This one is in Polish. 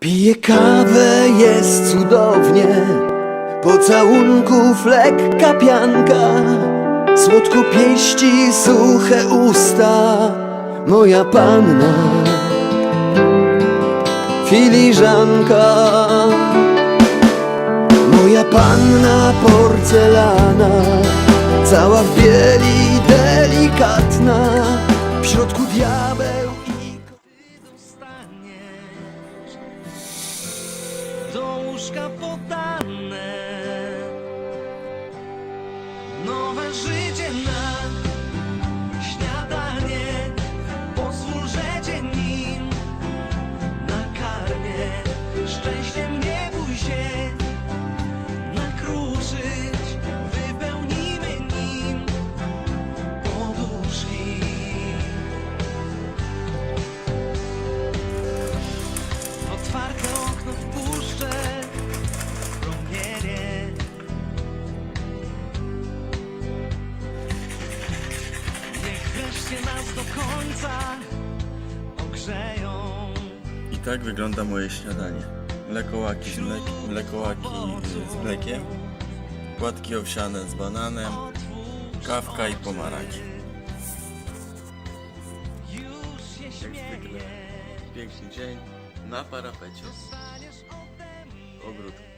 Piję kawę, jest cudownie. Pocałunków lekka pianka Słodko pieści, suche usta Moja panna. Filiżanka. Moja panna porcelana Cała w bieli, delikatna. W środku diabeł do łóżka podane. Nowe życie na Wreszcie nas do końca ogrzeją I tak wygląda moje śniadanie. Mlekołaki z, mlek, mlekołaki z mlekiem, płatki owsiane z bananem, kawka i pomarańcz. Już się Jak zwykle śmieje piękny dzień na parapecie ogródka.